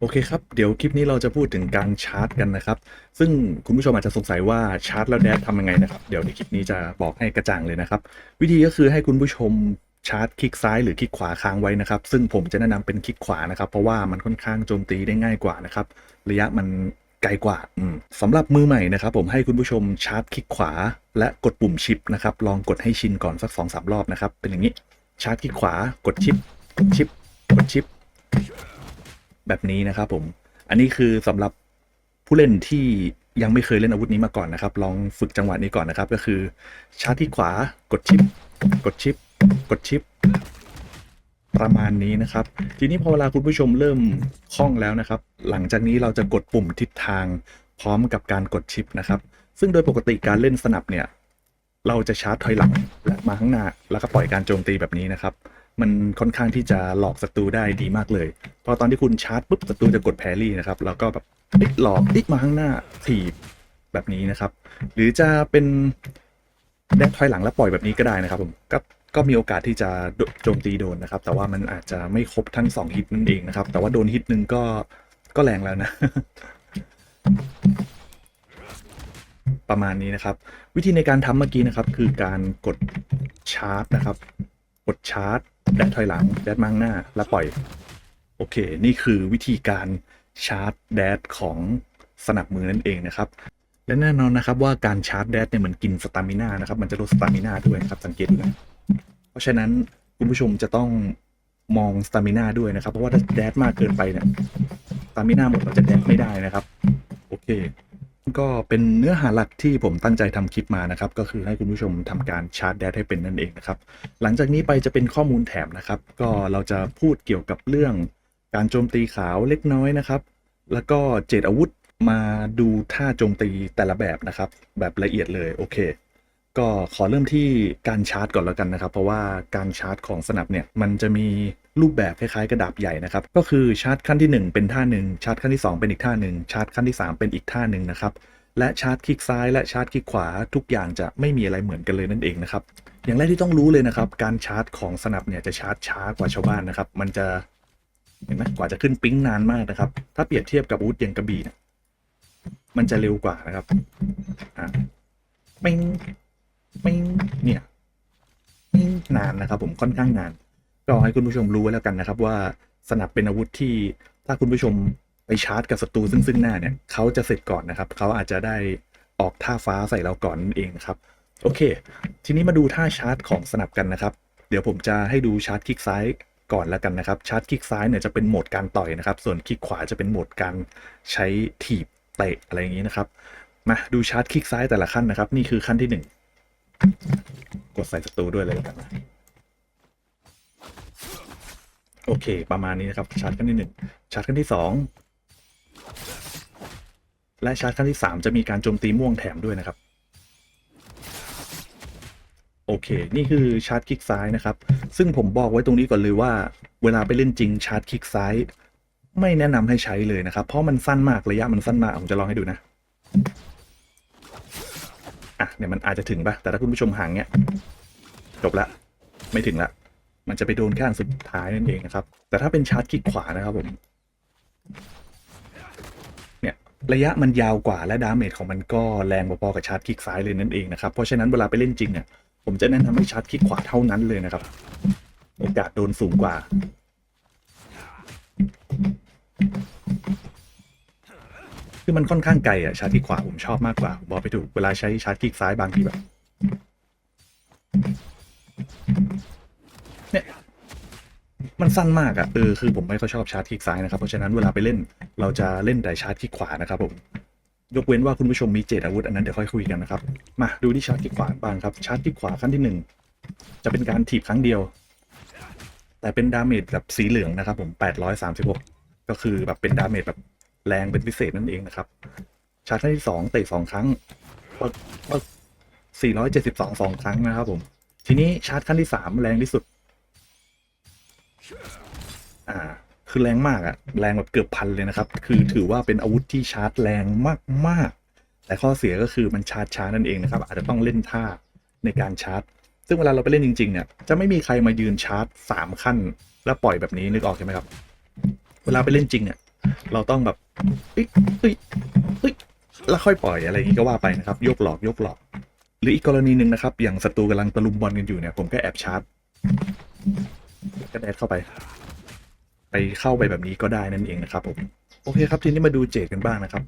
โอเคครับ เดี๋ยวคลิปนี้เราจะพูดถึงการชาร์จกันนะครับ ซึ่งคุณผู้ชมอาจจะสงสัยว่าชาร์จแล้วแดดทำยังไงนะครับ เดี๋ยวในคลิปนี้จะบอกให้กระจ่างเลยนะครับ วิธีก็คือให้คุณผู้ชมชาร์จคลิกซ้ายหรือคลิกขวาค้างไว้นะครับ ซึ่งผมจะแนะนำเป็นคลิกขวานะครับ เพราะว่ามันค่อนข้างโจมตีได้ง่ายกว่านะครับ ระยะมันไกลกว่าสำหรับมือใหม่นะครับ ผมให้คุณผู้ชมชาร์จคลิกขวา และกดปุ่มชิปนะครับ ลองกดให้ชินก่อนสักสองสามรอบนะครับ เป็นอย่างนี้ ชาร์จคลิกขวา กดชิปกดชิป กดชิป แบบนี้นะครับผม อันนี้คือสำหรับผู้เล่นที่ยังไม่เคยเล่นอาวุธนี้มาก่อนนะครับ ลองฝึกจังหวะนี้ก่อนนะครับ ก็คือชาร์จที่ขวากดชิป กดชิป กดชิป ประมาณนี้นะครับ ทีนี้พอเวลาคุณผู้ชมเริ่มคล่องแล้วนะครับ หลังจากนี้เราจะกดปุ่มทิศทางพร้อมกับการกดชิปนะครับ ซึ่งโดยปกติการเล่นสนับเนี่ย เราจะชาร์จถอยหลังและมาข้างหน้า แล้วก็ปล่อยการโจมตีแบบนี้นะครับ มันค่อนข้างที่จะหลอกศัตรูได้ดีมากเลย พอตอนที่คุณชาร์จปุ๊บศัตรูจะกดแพรี่นะครับแล้วก็แบบเอ๊ะหลอกเอ๊ะมาข้างหน้าถีบแบบนี้นะครับ หรือจะเป็นแดกถอยหลังแล้วปล่อยแบบนี้ก็ได้นะครับผมก็ก็มีโอกาสที่จะโจมตีโดนนะครับ แต่ว่ามันอาจจะไม่ครบทั้งสองฮิตนั่นเองนะครับ แต่ว่าโดนฮิตหนึ่งก็ก็แรงแล้วนะ ประมาณนี้นะครับ วิธีในการทำเมื่อกี้นะครับ คือการกดชาร์จนะครับ กดชาร์จ แดดถอยหลัง แดดมาข้างหน้า แล้วปล่อย โอเค นี่คือวิธีการชาร์จแดดของสนับมือนั่นเองนะครับ และแน่นอนนะครับว่าการชาร์จแดดเนี่ยเหมือนกินสตามิน่านะครับ มันจะลดสตามิน่าด้วยนะครับ สังเกตนะเพราะฉะนั้นคุณผู้ชมจะต้องมองสตามิน่าด้วยนะครับ เพราะว่าถ้าแดดมากเกินไปเนี่ยสตามิน่าหมดเราจะแดดไม่ได้นะครับ โอเค ก็เป็นเนื้อหาหลักที่ผมตั้งใจทำคลิปมานะครับ ก็คือให้คุณผู้ชมทำการชาร์จแดดให้เป็นนั่นเองนะครับ หลังจากนี้ไปจะเป็นข้อมูลแถมนะครับ ก็เราจะพูดเกี่ยวกับเรื่องการโจมตีขาวเล็กน้อยนะครับ แล้วก็เจตอาวุธมาดูท่าโจมตีแต่ละแบบนะครับ แบบละเอียดเลยโอเค ก็ขอเริ่มที่การชาร์จก่อนแล้วกันนะครับ เพราะว่าการชาร์จของสนับเนี่ยมันจะมีรูปแบบคล้ายๆกระดาบใหญ่นะครับ ก็คือชาร์จขั้นที่ 1 เป็นท่าหนึ่งชาร์จขั้นที่ 2 เป็นอีกท่าหนึ่งชาร์จขั้นที่ 3 เป็นอีกท่าหนึ่งนะครับและชาร์จคลิกซ้ายและชาร์จคลิกขวาทุกอย่างจะไม่มีอะไรเหมือนกันเลยนั่นเองนะครับอย่างแรกที่ต้องรู้เลยนะครับการชาร์จของสนับเนี่ยจะชาร์จช้ากว่าชาวบ้านนะครับ มันจะเห็นไหมกว่าจะขึ้นปิ๊งนานมากนะครับ ถ้าเปรียบเทียบกับอาวุธอย่างกระบี่มันจะเร็วกว่านะครับอ่าปิ๊ง ปิ๊งเนี่ยนานนะครับ ผมค่อนข้างนาน ก็ให้คุณผู้ชมรู้ไว้แล้วกันนะครับ ว่าสนับเป็นอาวุธที่ถ้าคุณผู้ชมไปชาร์จกับศัตรูซึ่งซึ่งหน้าเนี่ยเขาจะเสร็จก่อนนะครับเขาอาจจะได้ออกท่าฟ้าใส่เราก่อนเองครับ โอเค ทีนี้มาดูท่าชาร์จของสนับกันนะครับ เดี๋ยวผมจะให้ดูชาร์จคลิกซ้ายก่อนแล้วกันนะครับ ชาร์จคลิกซ้ายเนี่ยจะเป็นโหมดการต่อยนะครับ ส่วนคลิกขวาจะเป็นโหมดการใช้ถีบเตะอะไรอย่างนี้นะครับ มาดูชาร์จคลิกซ้ายแต่ละขั้นนะครับ นี่คือขั้นที่หนึ่ง กดใส่ศัตรูด้วยเลยกันนะโอเค ประมาณนี้นะครับชาร์จขั้นที่หนึ่งชาร์จขั้นที่สองและชาร์จขั้นที่สามจะมีการโจมตีม่วงแถมด้วยนะครับ โอเค นี่คือชาร์จคลิกซ้ายนะครับ ซึ่งผมบอกไว้ตรงนี้ก่อนเลยว่า เวลาไปเล่นจริงชาร์จคลิกซ้าย ไม่แนะนำให้ใช้เลยนะครับ เพราะมันสั้นมากระยะมันสั้นมากผมจะลองให้ดูนะ อะเนี่ยมันอาจจะถึงปะแต่ถ้าคุณผู้ชมห่างเนี้ยจบละไม่ถึงละมันจะไปโดนแค่อันสุดท้ายนั่นเองนะครับ แต่ถ้าเป็นชาร์จคลิกขวานะครับผม เนี่ยระยะมันยาวกว่าและดาเมจของมันก็แรงพอๆกับชาร์จคลิกซ้ายเลยนั่นเองนะครับ เพราะฉะนั้นเวลาไปเล่นจริงเนี่ยผมจะแนะนำให้ชาร์จคลิกขวาเท่านั้นเลยนะครับ โอกาสโดนสูงกว่า คือมันค่อนข้างไกลอะชาร์จคลิกขวาผมชอบมากกว่าบอกไปถูกเวลาใช้ชาร์จคลิกซ้ายบางทีแบบเนี่ยมันสั้นมากอะเออคือผมไม่ค่อยชอบชาร์จคลิกซ้ายนะครับเพราะฉะนั้นเวลาไปเล่น เราจะเล่นแต่ชาร์จคลิกขวานะครับผมยกเว้นว่าคุณผู้ชมมีเจตอาวุธอันนั้นเดี๋ยวค่อยคุยกันนะครับ มาดูที่ชาร์จคลิกขวาบ้างครับชาร์จคลิกขวาขั้นที่หนึ่งจะเป็นการถีบครั้งเดียว แต่เป็นดาเมจแบบสีเหลืองนะครับผม 836 ก็คือแบบเป็นดาเมจแบบ แรงเป็นพิเศษนั่นเองนะครับ ชาร์จขั้นที่สองเตะสองครั้งปึ๊กปึ๊ก472สองครั้งนะครับ ผม ทีนี้ชาร์จขั้นที่สามแรงที่สุด อ่า คือแรงมากอะแรงแบบเกือบพันเลยนะครับ คือถือว่าเป็นอาวุธที่ชาร์จแรงมากๆ แต่ข้อเสียก็คือมันชาร์จช้านั่นเองนะครับ อาจจะต้องเล่นท่าในการชาร์จ ซึ่งเวลาเราไปเล่นจริง ๆ เนี่ย จะไม่มีใครมายืนชาร์จสามขั้น แล้วปล่อยแบบนี้นึกออกใช่ไหมครับ เวลาไปเล่นจริงเนี่ย เราต้องแบบเอ้ยเอ้ยเอ้ยแล้วค่อยปล่อยอะไรอย่างงี้ก็ว่าไปนะครับโยกหลอกโยกหลอก หรืออีกกรณีหนึ่งนะครับ อย่างศัตรูกำลังตะลุมบอลกันอยู่เนี่ย ผมก็แอบชาร์จก็แดดเข้าไป ไปเข้าไปแบบนี้ก็ได้นั่นเองนะครับผมโอเคครับทีนี้มาดูเจดกันบ้างนะครับ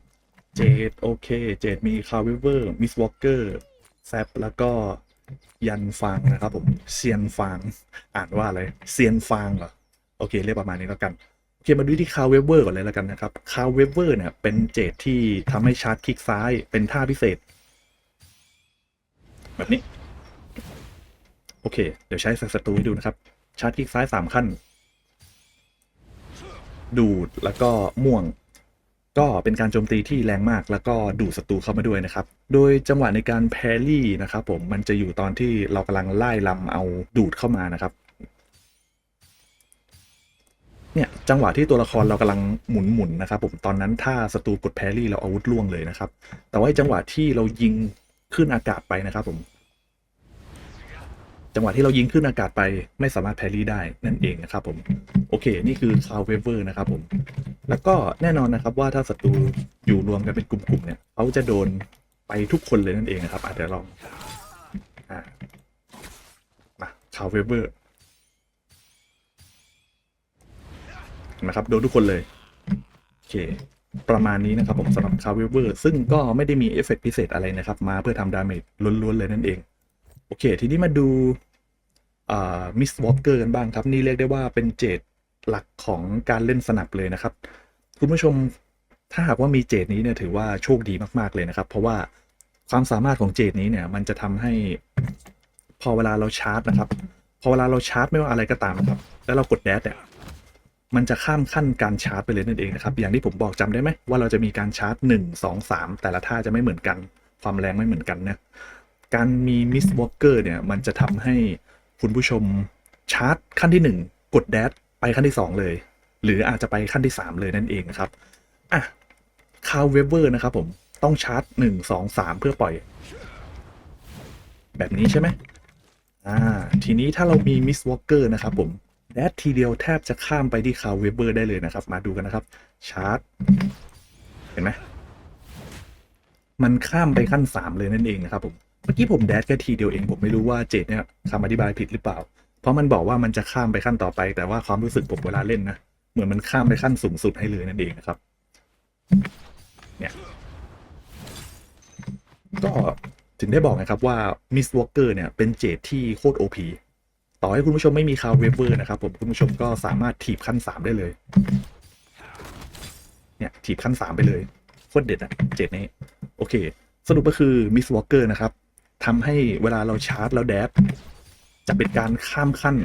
เจดโอเค เจดมีคาร์วิเวอร์มิสวอลเกอร์แซปแล้วก็ยันฟางนะครับผมเซียนฟางอ่านว่าอะไรเซียนฟางเหรอโอเค เรียกประมาณนี้แล้วกัน โอเคมาดูที่คาร์เวเวอร์ก่อนเลยแล้วกันนะครับคาร์เวเวอร์เนี่ยเป็นเจดที่ทำให้ชาร์จคลิกซ้ายเป็นท่าพิเศษ แบบนี้ โอเค เดี๋ยวใช้ศัตรูให้ดูนะครับ ชาร์จคลิกซ้ายสามขั้น ดูดแล้วก็ม่วง ก็เป็นการโจมตีที่แรงมาก แล้วก็ดูดศัตรูเข้ามาด้วยนะครับ โดยจังหวะในการแพรรี่นะครับผมมันจะอยู่ตอนที่เรากำลังไล่ลำเอาดูดเข้ามานะครับ เนี่ยจังหวะที่ตัวละครเรากำลังหมุนหมุนๆนะครับผมตอนนั้นถ้าศัตรูกดแพรี่เราอาวุธล่วงเลยนะครับ แต่ว่าจังหวะที่เรายิงขึ้นอากาศไปนะครับผม จังหวะที่เรายิงขึ้นอากาศไปไม่สามารถแพรี่ได้นั่นเองนะครับผมโอเค นี่คือคาวเวเวอร์นะครับผมแล้วก็แน่นอนนะครับว่าถ้าศัตรูอยู่รวมกันเป็นกลุ่มๆเนี่ยเขาจะโดนไปทุกคนเลยนั่นเองนะครับอาจจะลองอ่ามาคาวเวเวอร์เห็ นะครับโดนทุกคนเลย โอเค ประมาณนี้นะครับผมสำหรับคาวเวเวอร์ซึ่งก็ไม่ได้มีเอฟเฟกต์พิเศษอะไรนะครับ มาเพื่อทำดาเมจล้วนๆเลยนั่นเอง โอเค ทีนี้มาดูมิสวอ l เกอร์กันบ้างครับ นี่เรียกได้ว่าเป็นเจดหลักของการเล่นสนับเลยนะครับ คุณผู้ชมถ้าหากว่ามีเจดนี้เนี่ยถือว่าโชคดีมากๆเลยนะครับ เพราะว่าความสามารถของเจดนี้เนี่ย มันจะทำให้พอเวลาเราชาร์จนะครับ พอเวลาเราชาร์จไม่ว่าอะไรก็ตามนะครับ แล้วเรากดแดดเนี่ย มันจะข้ามขั้นการชาร์จไปเลยนั่นเองนะครับ อย่างที่ผมบอกจำได้ไหมว่าเราจะมีการชาร์จ 1 2 3 แต่ละท่าจะไม่เหมือนกัน ความแรงไม่เหมือนกันนะ การมีมิสวอ l เกอร์เนี่ย มันจะทำให้คุณผู้ชมชาร์จขั้นที่ 1 กดแดดไปขั้นที่ 2 เลย หรืออาจจะไปขั้นที่ 3 เลยนั่นเองนะครับอะคาวเวเวอร์นะครับผมต้องชาร์จ 1 2 3 เพื่อปล่อย แบบนี้ใช่ไหมอ่าทีนี้ถ้าเรามีมิสวอ l เกอร์นะครับผม แดดทีเดียวแทบจะข้ามไปที่คาวเวเวอร์ได้เลยนะครับ มาดูกันนะครับ ชาร์จ เห็นไหมมันข้ามไปขั้น 3 เลยนั่นเองนะครับผม เมื่อกี้ผมแดดแค่ทีเดียวเองผมไม่รู้ว่าเจดเนี่ยคำอธิบายผิดหรือเปล่า เพราะมันบอกว่ามันจะข้ามไปขั้นต่อไป แต่ว่าความรู้สึกผมเวลาเล่นนะ เหมือนมันข้ามไปขั้นสูงสุดให้เลยนั่นเองนะครับ เนี่ย ก็ถึงได้บอกนะครับว่ามิสวอ l เกอร์เนี่ยเป็นเจดที่โคตร OP ต่อให้คุณผู้ชมไม่มีคาวเวเวอร์นะครับผมคุณผู้ชมก็สามารถถีบขั้น3ได้เลย เนี่ยถีบขั้น3ไปเลยโคตรเด็ดอะเจ็ดนี้ โอเค สรุปก็คือมิสวอ l เกอร์นะครับทำให้เวลาเราชาร์จแล้วแดดจะเป็นการข้ามขั้น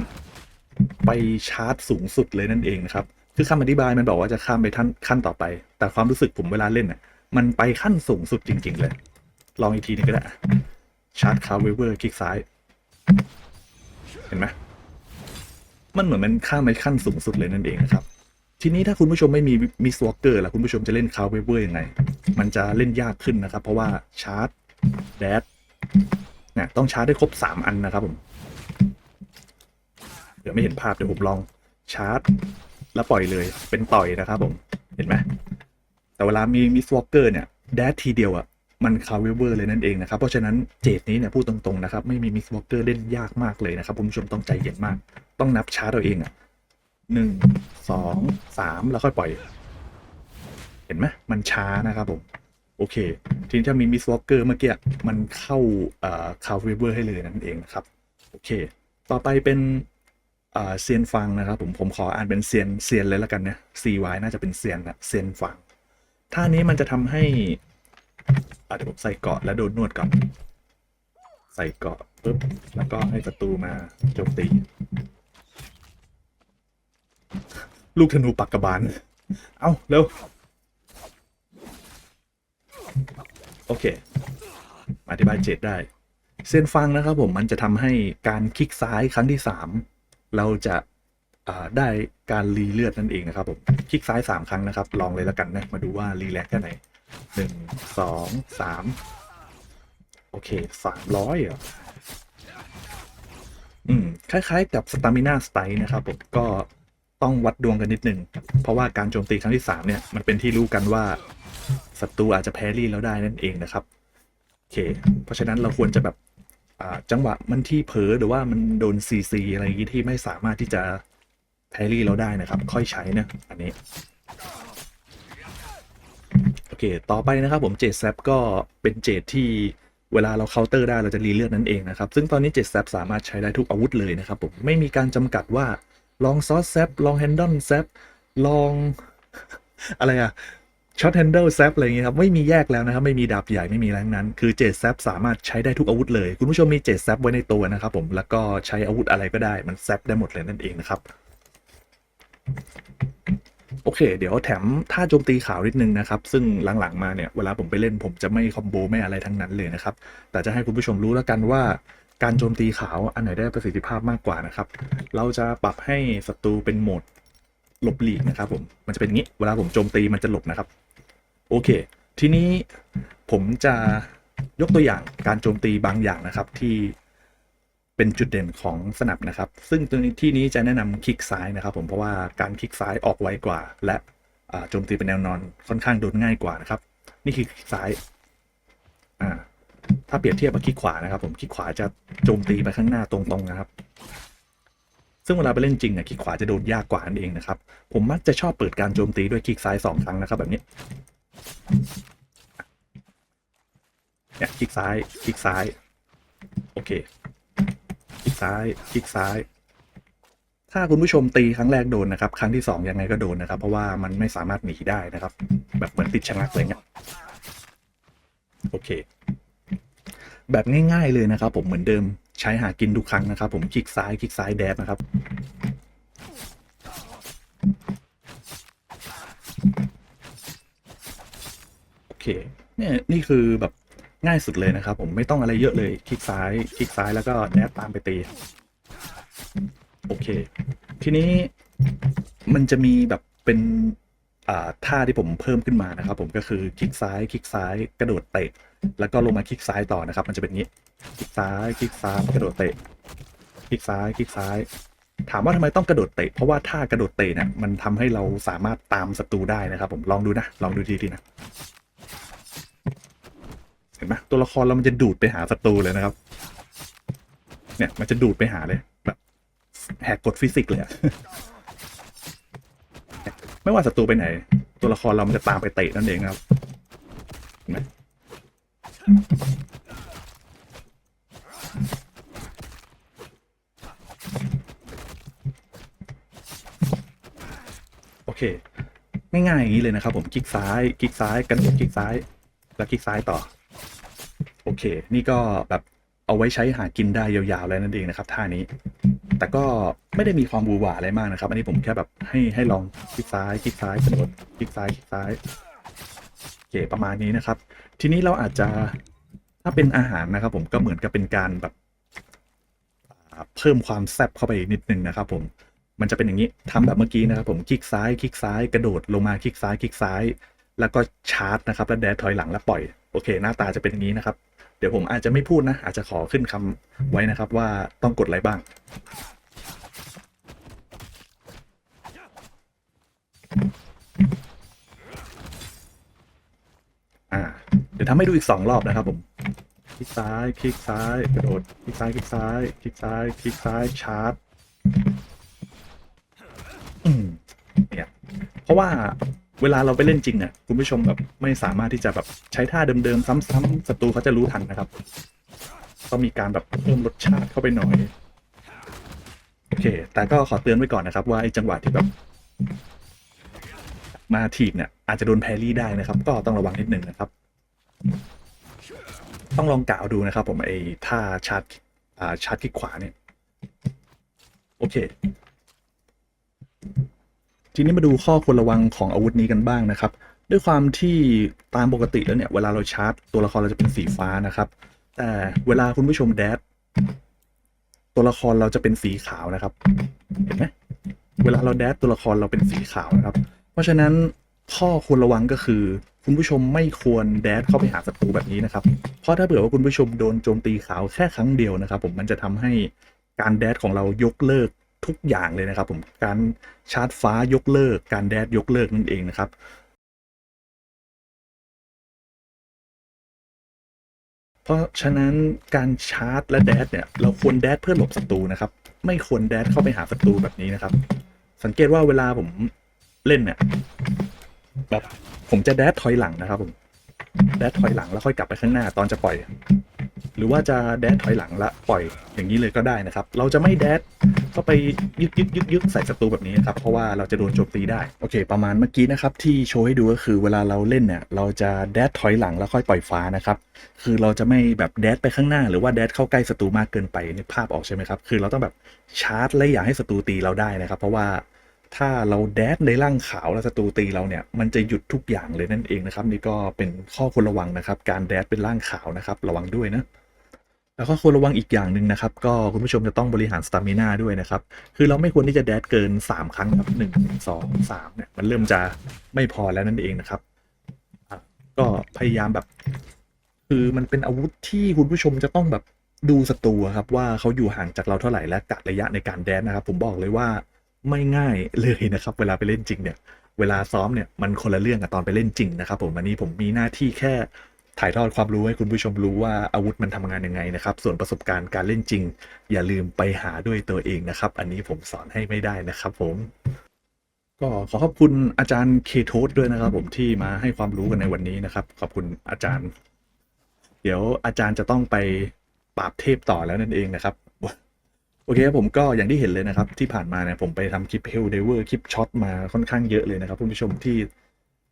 ไปชาร์จสูงสุดเลยนั่นเองนะครับ คือคำอธิบายมันบอกว่าจะข้ามไปท่านขั้นต่อไป แต่ความรู้สึกผมเวลาเล่นน่ะ มันไปขั้นสูงสุดจริง ๆ เลย ลองอีกทีนึงก็ได้ ชาร์จคาเวเวอร์คลิกซ้าย เห็นไหมมันเหมือนมันข้ามไปขั้นสูงสุดเลยนั่นเองนะครับ ทีนี้ถ้าคุณผู้ชมไม่มีมิสวอเกอร์ล่ะคุณผู้ชมจะเล่นคาเวเวอร์ยังไง มันจะเล่นยากขึ้นนะครับ เพราะว่าชาร์จแดดเนี่ยต้องชาร์จได้ครบสามอันนะครับผมเดี๋ยวไม่เห็นภาพเดี๋ยวผมลองชาร์จ แล้วปล่อยเลยเป็นต่อยนะครับผมเห็นไหมแต่เวลามีมิสวอเกอร์เนี่ยแดดทีเดียวอะ่ะ มันคาเวเวอร์เลยนั่นเองนะครับ เพราะฉะนั้นเจดนี้เนี่ยพูดตรงๆนะครับ ไม่มีมิสวอ l เกอร์เล่นยากมากเลยนะครับคุณผู้ชมต้องใจเย็นมาก ต้องนับชาร์จเอาเองอะ่ะหนึ่งสองสามแล้วค่อยปล่อย เห็นไหมมันช้านะครับผมโอเค ทีนี้ถ้ามีมิสวอ l เกอร์เมื่อกี้มันเข้าคาเวเวอร์ให้เลยนั่นเองนะครับ โอเค ต่อไปเป็นเซียนฟังนะครับ ผมผมขออ่านเป็นเซียนเซียนเลยแล้วกันนะ CY น่าจะเป็นเซียนนะเซียนฟังท่านี้มันจะทำให้ เดี๋ยวผมใส่เกาะแล้วโดนนวดก่อน ใส่เกาะปุ๊บแล้วก็ให้ศัตรูมาโจมตี ลูกธนูปักกระบาล เอ้าเร็ว โอเค อธิบายเจ็ดได้ เส้นฟังนะครับผมมันจะทำให้การคลิกซ้ายครั้งที่3เราจะาได้การรีเลือดนั่นเองนะครับผม คลิกซ้าย 3 ครั้งนะครับ ลองเลยแล้วกันนะ มาดูว่ารีแลกแค่ไหน หนึ่งสองสามโอเคสามร้อยเหรออืม คล้ายๆ กับสตามิน่าสไตนะครับผมก็ต้องวัดดวงกันนิดนึง เพราะว่าการโจมตีครั้งที่สามเนี่ย มันเป็นที่รู้กันว่าศัตรูอาจจะแพ้รี่แล้วได้นั่นเองนะครับโอเค เพราะฉะนั้นเราควรจะแบบจังหวะมันที่เผลอหรือว่ามันโดนซีซีอะไรอย่างงี้ที่ไม่สามารถที่จะแพรี่เราได้นะครับ ค่อยใช้นะอันนี้ อเค ต่อไปนะครับผมเจดแซก็เป็นเจดที่เวลาเราเคาน์เตอร์ได้เราจะรีเลือดนั่นเองนะครับ ซึ่งตอนนี้เจดแซสามารถใช้ได้ทุกอาวุธเลยนะครับผม ไม่มีการจำกัดว่าลองซอสแซปลองแฮนด l ลแซปลองอะไรอะช็อตแฮนเดิลแซปอะไรอย่างเงี้ยครับ ไม่มีแยกแล้วนะครับ ไม่มีดาบใหญ่ไม่มีอะไรงนั้น คือเจดแซปสามารถใช้ได้ทุกอาวุธเลย คุณผู้ชมมีเจดแซปไว้ในตัวนะครับผมแล้วก็ใช้อาวุธอะไรก็ได้มันแซปได้หมดเลยนั่นเองนะครับ โอเค เดี๋ยวแถมท่าโจมตีขาวนิดนึงนะครับ ซึ่งหลังๆมาเนี่ย เวลาผมไปเล่นผมจะไม่คอมโบไม่อะไรทั้งนั้นเลยนะครับ แต่จะให้คุณผู้ชมรู้แล้วกันว่าการโจมตีขาวอันไหนได้ประสิทธิภาพมากกว่านะครับ เราจะปรับให้ศัตรูเป็นโหมดหลบหลีกนะครับผม มันจะเป็นงี้ เวลาผมโจมตีมันจะหลบนะครับ โอเค ทีนี้ผมจะยกตัวอย่างการโจมตีบางอย่างนะครับ ที่ เป็นจุดเด่นของสนับนะครับ ซึ่งตัวนี้ที่นี้จะแนะนำคลิกซ้ายนะครับผมเพราะว่าการคลิกซ้ายออกไวกว่า และโจมตีเป็นแนวนอนค่อนข้างโดนง่ายกว่านะครับ นี่คือคลิกซ้ายอ่าถ้าเปรียบเทียบกับคลิกขวานะครับ ผมคลิกขวาจะโจมตีไปข้างหน้าตรงๆนะครับ ซึ่งเวลาไปเล่นจริงเนี่ยคลิกขวาจะโดนยากกว่านั่นเองนะครับ ผมมักจะชอบเปิดการโจมตีด้วยคลิกซ้ายสองครั้งนะครับ แบบนี้เนี่ยคลิกซ้ายคลิกซ้าย โอเค คลิกซ้าย คลิกซ้าย ถ้าคุณผู้ชมตีครั้งแรกโดนนะครับ ครั้งที่สองยังไงก็โดนนะครับ เพราะว่ามันไม่สามารถหนีได้นะครับ แบบเหมือนติดชะงักเลยเนี่ยโอเค แบบง่าย ๆเลยนะครับ ผมเหมือนเดิมใช้หากินทุกครั้งนะครับ ผมคลิกซ้าย คลิกซ้ายแดบนะครับโอเค เนี่ยนี่คือแบบ ง่ายสุดเลยนะครับผมไม่ต้องอะไรเยอะเลยคลิกซ้ายคลิกซ้ายแล้วก็แดบตามไปตีโอเค ทีนี้มันจะมีแบบเป็นท่าที่ผมเพิ่มขึ้นมานะครับ ผมก็คือคลิกซ้ายคลิกซ้ายกระโดดเตะ แล้วก็ลงมาคลิกซ้ายต่อนะครับ มันจะเป็นงนี้คลิกซ้ายคลิกซ้ายกระโดดเตะ คลิกซ้ายคลิกซ้าย ถามว่าทำไมต้องกระโดดเตะเพราะว่าท่ากระโดดเตะเนี่ยมันทำให้เราสามารถตามศัตรูได้นะครับ ผมลองดูนะ ลองดูดีๆนะ ห็นไหมตัวละครเรามันจะดูดไปหาศัตรูเลยนะครับ เนี่ยมันจะดูดไปหาเลยแบบแหกกฎฟิสิกส์เลยอะไม่ว่าศัตรูไปไหน ตัวละครเรามันจะตามไปเตะนั่นเองครับเห็นไหมโอเคง่ายๆอย่างนี้เลยนะครับ ผมคลิกซ้ายคลิกซ้ายกระโดดคลิกซ้าย แล้วคลิกซ้ายต่อ เค นี่ก็แบบเอาไว้ใช้หากินได้ยาวๆเลยนั่นเองนะครับท่านี้ แต่ก็ไม่ได้มีความบูหวาอะไรมากนะครับ อันนี้ผมแค่แบบให้ให้ลองคลิกซ้ายคลิกซ้ายกระโดดคลิกซ้ายคลิกซ้ายโอเคประมาณนี้นะครับ ทีนี้เราอาจจะถ้าเป็นอาหารนะครับ ผมก็เหมือนกับเป็นการแบบเพิ่มความแซ่บเข้าไปอีกนิดนึงนะครับ ผมมันจะเป็นอย่างนี้ทำแบบเมื่อกี้นะครับ ผมคลิกซ้ายคลิกซ้ายกระโดดลงมาคลิกซ้ายคลิกซ้าย แล้วก็ชาร์จนะครับ แล้วแดดถอยหลังแล้วปล่อยโอเค หน้าตาจะเป็นอย่างนี้นะครับ ดี๋ยวผมอาจจะไม่พูดนะ อาจจะขอขึ้นคำไว้นะครับว่าต้องกดอะไรบ้าง อ่า เดี๋ยวทำให้ดูอีกสองรอบนะครับผมคลิกซ้ายคลิกซ้ายกระโดดคลิกซ้ายคลิกซ้ายคลิกซ้ายคลิกซ้ายชาร์จอืมเนี่ยเพราะว่า เวลาเราไปเล่นจริงอะคุณผู้ชมแบบไม่สามารถที่จะแบบใช้ท่าเดิมๆซ้ำๆศัตรูเขาจะรู้ทันนะครับต้องมีการแบบเพิ่มรสชาติเข้าไปหน่อยโอเค แต่ก็ขอเตือนไว้ก่อนนะครับว่าไอ้จังหวะที่แบบมาถีบเนี่ยอาจจะโดนแพรี่ได้นะครับ ก็ต้องระวังนิดนึงนะครับ ต้องลองกล่าวดูนะครับ ผมไอ้ท่าชาร์จอ่าชาร์จคลิกขวาเนี่ย โอเค ทีนี้มาดูข้อควรระวังของอาวุธนี้กันบ้างนะครับ ด้วยความที่ตามปกติแล้วเนี่ย เวลาเราชาร์จตัวละครเราจะเป็นสีฟ้านะครับ แต่เวลาคุณผู้ชมแดดตัวละครเราจะเป็นสีขาวนะครับ เห็นไหมเวลาเราแดดตัวละครเราเป็นสีขาวนะครับ เพราะฉะนั้นข้อควรระวังก็คือ คุณผู้ชมไม่ควรแดดเข้าไปหาศัตรูแบบนี้นะครับ เพราะถ้าเผื่อว่าคุณผู้ชมโดนโจมตีขาวแค่ครั้งเดียวนะครับ ผมมันจะทำให้การแดดของเรายกเลิก ทุกอย่างเลยนะครับ ผมการชาร์จฟ้ายกเลิก การแดดยกเลิกนั่นเองนะครับเพราะฉะนั้นการชาร์จและแดดเนี่ยเราควรแดดเพื่อหลบศัตรูนะครับ ไม่ควรแดดเข้าไปหาศัตรูแบบนี้นะครับ สังเกตว่าเวลาผมเล่นเนี่ยแบบผมจะแดดถอยหลังนะครับผมแดดถอยหลังแล้วค่อยกลับไปข้างหน้าตอนจะปล่อย หรือว่าจะแดดถอยหลังและปล่อยอย่างนี้เลยก็ได้นะครับ เราจะไม่แดดเข้าไปยึกยึกยึกยึกใส่ศัตรูแบบนี้นะครับเพราะว่าเราจะโดนโจมตีได้โอเค ประมาณเมื่อกี้นะครับที่โชว์ให้ดูก็คือเวลาเราเล่นเนี่ยเราจะแดดถอยหลังแล้วค่อยปล่อยฟ้านะครับคือเราจะไม่แบบแดดไปข้างหน้า หรือว่าแดดเข้าใกล้ศัตรูมากเกินไปในภาพออกใช่ไหมครับคือเราต้องแบบชาร์จและอย่าให้ศัตรูตีเราได้นะครับ เพราะว่าถ้าเราแดดในร่างขาวแล้วศัตรูตีเราเนี่ยมันจะหยุดทุกอย่างเลยนั่นเองนะครับ นี่ก็เป็นข้อควรระวังนะครับ การแดดเป็นร่างขาวนะครับ ระวังด้วยนะ แล้วก็ควรระวังอีกอย่างหนึ่งนะครับ ก็คุณผู้ชมจะต้องบริหารสตามินาด้วยนะครับ คือเราไม่ควรที่จะแดดเกิน 3 ครั้งครับหนึ่งสองสามเนี่ยมันเริ่มจะไม่พอแล้วนั่นเองนะครับ ก็พยายามแบบ คือมันเป็นอาวุธที่คุณผู้ชมจะต้องแบบดูศัตรูครับว่าเขาอยู่ห่างจากเราเท่าไหร่และกะระยะในการแดนนะครับ ผมบอกเลยว่าไม่ง่ายเลยนะครับ เวลาไปเล่นจริงเนี่ย เวลาซ้อมเนี่ยมันคนละเรื่องกับตอนไปเล่นจริงนะครับ ผมอันนี้ผมมีหน้าที่แค่ ถ่ายทอดความรู้ให้คุณผู้ชมรู้ว่าอาวุธมันทำงานยังไงนะครับ ส่วนประสบการณ์การเล่นจริง อย่าลืมไปหาด้วยตัวเองนะครับ อันนี้ผมสอนให้ไม่ได้นะครับ ผม ก็ขอขอบคุณอาจารย์เคโทสด้วยนะครับ ผมที่มาให้ความรู้กันในวันนี้นะครับ ขอบคุณอาจารย์ เดี๋ยวอาจารย์จะต้องไปปราบเทพต่อแล้วนั่นเองนะครับโอเคผมก็อย่างที่เห็นเลยนะครับ ที่ผ่านมาเนี่ยผมไปทำคลิปเฮลเดเวอร์คลิปช็อตมาค่อนข้างเยอะเลยนะครับคุณผู้ชมที่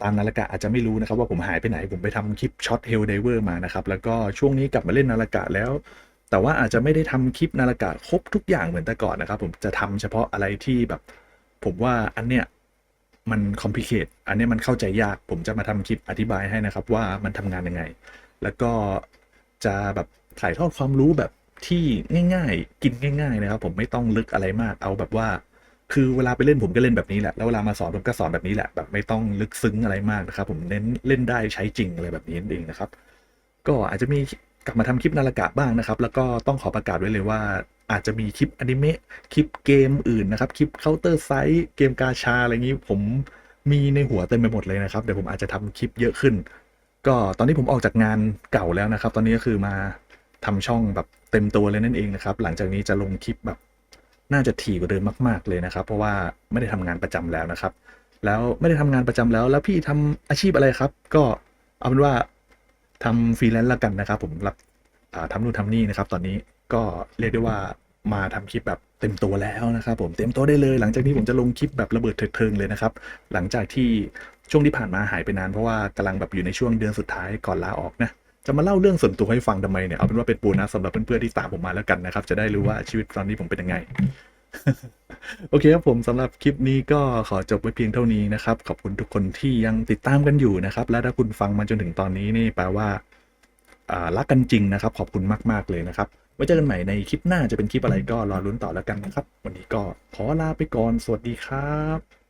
ตามนาฬิกาอาจจะไม่รู้นะครับว่าผมหายไปไหนผมไปทำคลิปช็อตเฮลเดเวอร์มานะครับแล้วก็ช่วงนี้กลับมาเล่นนาฬิกาแล้ว แต่ว่าอาจจะไม่ได้ทำคลิปนาฬิกาครบทุกอย่างเหมือนแต่ก่อนนะครับ ผมจะทำเฉพาะอะไรที่แบบ ผมว่าอันเนี้ยมันคอมพลีเคทอันเนี้ยมันเข้าใจยาก ผมจะมาทำคลิปอธิบายให้นะครับ ว่ามันทำงานยังไง แล้วก็จะแบบถ่ายทอดความรู้แบบที่ง่าย ๆ กินง่าย ๆ นะครับ ผมไม่ต้องลึกอะไรมากเอาแบบว่า คือเวลาไปเล่นผมก็เล่นแบบนี้แหละแล้วเวลามาสอนผมก็สอนแบบนี้แหละแบบไม่ต้องลึกซึ้งอะไรมากนะครับ ผมเน้นเล่นได้ใช้จริงอะไรแบบนี้นั่นเองนะครับ ก็อาจจะมีกลับมาทำคลิปนาฬิกาบ้างนะครับ แล้วก็ต้องขอประกาศไว้เลยว่า อาจจะมีคลิปอนิเมะคลิปเกมอื่นนะครับคลิปเคาน์เตอร์ไซต์เกมกาชาอะไรอย่างนี้ผมมีในหัวเต็มไปหมดเลยนะครับเดี๋ยวผมอาจจะทำคลิปเยอะขึ้น ก็ตอนนี้ผมออกจากงานเก่าแล้วนะครับ ตอนนี้ก็คือมาทำช่องแบบเต็มตัวเลยนั่นเองนะครับ หลังจากนี้จะลงคลิปแบบ น่าจะถี่กว่าเดิมมาก ๆเลยนะครับ เพราะว่าไม่ได้ทำงานประจำแล้วนะครับ แล้วไม่ได้ทำงานประจำแล้ว แล้วพี่ทำอาชีพอะไรครับ ก็เอาเป็นว่าทำฟรีแลนซ์ละกันนะครับ ผมรับทำนู่นทำนี่นะครับ ตอนนี้ก็เรียกได้ว่ามาทำคลิปแบบเต็มตัวแล้วนะครับ ผมเต็มตัวได้เลย หลังจากนี้ผมจะลงคลิปแบบระเบิดเถิงเลยนะครับ หลังจากที่ช่วงที่ผ่านมาหายไปนานเพราะว่ากำลังแบบอยู่ในช่วงเดือนสุดท้ายก่อนลาออกนะ จะมาเล่าเรื่องส่วนตัวให้ฟังทำไมเนี่ย เอาเป็นว่าเป็นปูนะสำหรับเพื่อนๆที่ตามผมมาแล้วกันนะครับ จะได้รู้ว่าชีวิตตอนนี้ผมเป็นยังไง โอเคครับผมสำหรับคลิปนี้ก็ขอจบไว้เพียงเท่านี้นะครับ ขอบคุณทุกคนที่ยังติดตามกันอยู่นะครับ และถ้าคุณฟังมาจนถึงตอนนี้นี่แปลว่าอ่ารักกันจริงนะครับ ขอบคุณมากๆเลยนะครับไว้เจอกันใหม่ในคลิปหน้าจะเป็นคลิปอะไรก็รอลุ้นต่อแล้วกันนะครับ วันนี้ก็ขอลาไปก่อนสวัสดีครับ